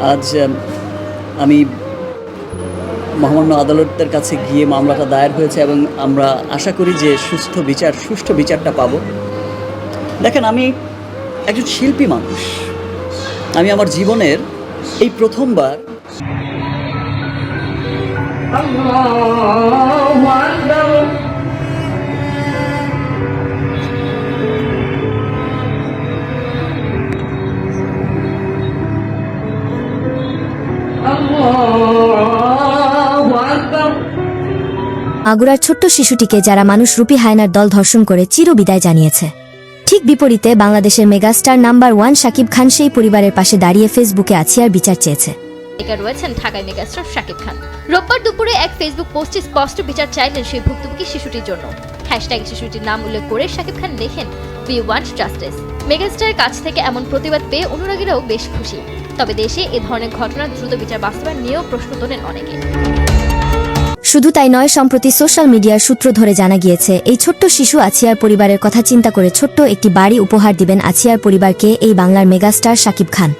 আজ, আমি মহামান্য আদালতের কাছে গিয়ে মামলাটা দায়ের হয়েছে এবং আমরা আশা করি যে সুস্থ বিচার, সুষ্ঠু বিচারটা পাবো। দেখেন, আমি একজন শিল্পী মানুষ। আমি আমার জীবনের এই প্রথমবার মাগুরার ছোট্ট শিশুটিকে যারা মানুষ রূপী হায়নার দল ধর্ষণ করে চিরবিদায় জানিয়েছে। ঠিক বিপরীতে বাংলাদেশের megastar number one Shakib Khan সেই পরিবারের পাশে দাঁড়িয়ে ফেসবুকে আছিয়ার বিচার চেয়েছে। একা রয়েছেন ঢাকায় মেগাস্টার শাকিব খান। রোববার দুপুরে এক ফেসবুক পোস্টে স্পষ্ট বিচার চাইলেন সেই ভুক্তভোগী শিশুটির জন্য। হ্যাশট্যাগ শিশুটির নাম উল্লেখ করে শাকিব খান লেখেন উই ওয়ান্ট জাস্টিস মেগাস্টারের কাছ থেকে এমন প্রতিবাদ পেয়ে অনুরাগীরাও বেশ খুশি। তবে দেশে এ ধরনের ঘটনার দ্রুত বিচার বাস্তবায়ন নিয়েও প্রশ্ন তোলেন অনেকে। শুধু তাই নয়, সম্প্রতি সোশ্যাল মিডিয়ার সূত্র ধরে জানা গিয়েছে, এই ছোট্ট শিশু আছিয়ার পরিবারের কথা চিন্তা করে ছোট্ট একটি বাড়ি উপহার দিবেন আছিয়ার পরিবারকে এই বাংলার মেগাস্টার শাকিব খান।